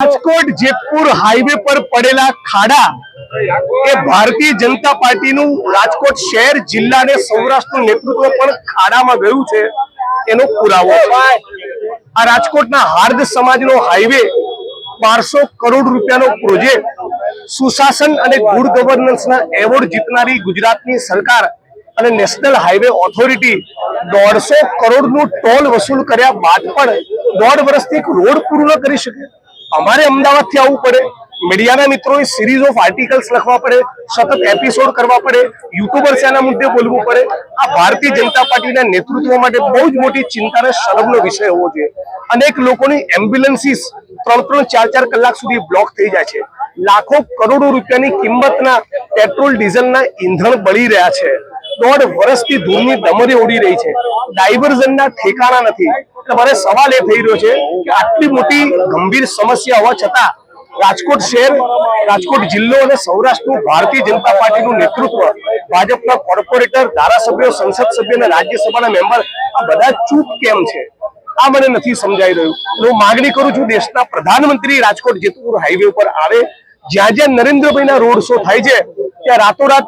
Rajkot Jetpur highway પર પડેલા ખાડા એ ભારતીય જનતા પાર્ટીનું રાજકોટ શહેર, જિલ્લા અને સૌરાષ્ટ્રનું નેતૃત્વ પણ ખાડામાં ગયું છે. એનો પુરાવો. આ રાજકોટના હાર્દ સમાજનો હાઈવે બારસો કરોડ રૂપિયાનો પ્રોજેક્ટ સુશાસન અને ગુડ ગવર્નન્સના એવોર્ડ જીતનારી ગુજરાતની સરકાર અને નેશનલ હાઈવે ઓથોરિટી દોઢસો કરોડનું ટોલ વસૂલ કર્યા બાદ પણ દોઢ વર્ષથી રોડ પૂર્ણ કરી શકે. અમારે અમદાવાદથી આવવું પડે. મીડિયાના મિત્રોએ સિરીઝ ઓફ આર્ટિકલ્સ લખવા પડે, સતત એપિસોડ કરવા પડે યુટ્યુબર્સ એના મુદ્દે બોલવું પડે. આ ભારતીય જનતા પાર્ટીના નેતૃત્વ માટે બહુ જ મોટી ચિંતા અને શરમનો વિષય હોવો જોઈએ. અનેક લોકોની એમ્બ્યુલન્સીસ ત્રણ ત્રણ ચાર ચાર કલાક સુધી બ્લોક થઈ જાય છે. લાખો કરોડો રૂપિયાની કિંમતના પેટ્રોલ ડીઝલના ઈંધણ બળી રહ્યા છે. દોઢ વર્ષથી ધૂળની દમરી ઉડી રહી છે. ડાયવર્ઝનના ઠેકાણા નથી. એટલે મારે સવાલ એ થઈ રહ્યો છે કે આટલી મોટી ગંભીર સમસ્યા હોવા છતાં રાજકોટ શહેર, રાજકોટ જિલ્લો અને સૌરાષ્ટ્રનું ભારતીય જનતા પાર્ટીનું નેતૃત્વ, ભાજપના કોર્પોરેટર, ધારાસભ્યો, સંસદ સભ્ય અને રાજ્યસભાના મેમ્બર, આ બધા ચૂપ કેમ છે? આ મને નથી સમજાઈ રહ્યું. હું માગણી કરું છું દેશના પ્રધાનમંત્રી રાજકોટ જેતપુર હાઈવે ઉપર આવે. જ્યાં જ્યાં નરેન્દ્રભાઈના રોડ શો થાય છે, ત્યાં રાતોરાત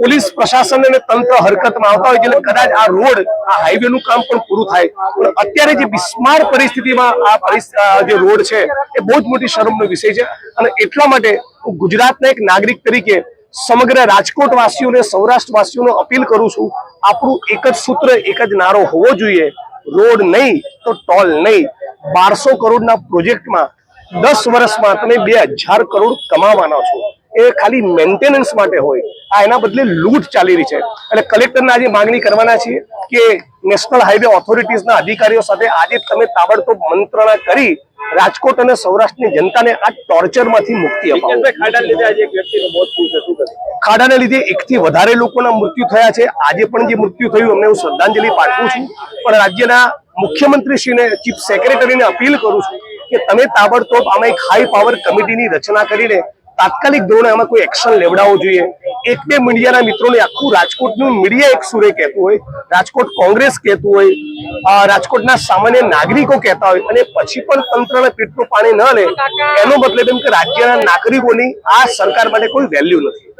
પોલીસ પ્રશાસન અને તંત્ર હરકતમાં આવતા હોય એટલે કદાચ આ રોડ, આ હાઈવે નું કામ પણ પૂરું થાય. પણ અત્યારે જે બિસ્માર પરિસ્થિતિમાં આ જે રોડ છે, એ બહુ જ મોટી શરમનો વિષય છે. અને એટલા માટે હું ગુજરાતના એક નાગરિક તરીકે સમગ્ર રાજકોટ વાસીઓને સૌરાષ્ટ્ર વાસીઓને અપીલ કરું છું, આપણું એક જ સૂત્ર, એક જ નારો હોવો જોઈએ. રોડ નહીં તો ટોલ નહીં. બારસો કરોડના પ્રોજેક્ટમાં દસ વર્ષમાં તમે બે હજાર કરોડ કમાવાના છો. એ ખાલી મેન્ટેનન્સ માટે હોય. આ એના બદલે લૂંટ ચાલી રહી છે. એટલે કલેક્ટરને આજે માંગણી કરવાના છીએ કે નેશનલ હાઈવે ઓથોરિટીઝના અધિકારીઓ સાથે આજે તમે તાબડતોબ મંત્રણા કરી રાજકોટ અને સૌરાષ્ટ્રની જનતાને આ ટોર્ચરમાંથી મુક્તિ અપાવો. લીધે ખાડાને લીધે એકથી વધારે લોકોના મૃત્યુ થયા છે. આજે પણ જે મૃત્યુ થયું અમને હું શ્રદ્ધાંજલિ પાઠવું છું. પણ રાજ્યના મુખ્યમંત્રીશ્રીને ચીફ સેક્રેટરીને અપીલ કરું છું કે તમે તાબડતોબ આમાં એક હાઈ પાવર કમિટીની રચના કરીને તાત્કાલિક ધોરણે આમાં કોઈ એક્શન લેવડાવવું જોઈએ. એક બે મીડિયાના મિત્રોને આખું રાજકોટનું મીડિયા એક સુરે કહેતું હોય રાજકોટ કોંગ્રેસ કહેતું હોય રાજકોટના સામાન્ય નાગરિકો કહેતા હોય અને પછી પણ તંત્રને પેટનું પાણી ન લે એનો મતલબ એમ કે રાજ્યના નાગરિકોની આ સરકાર માટે કોઈ વેલ્યુ નથી.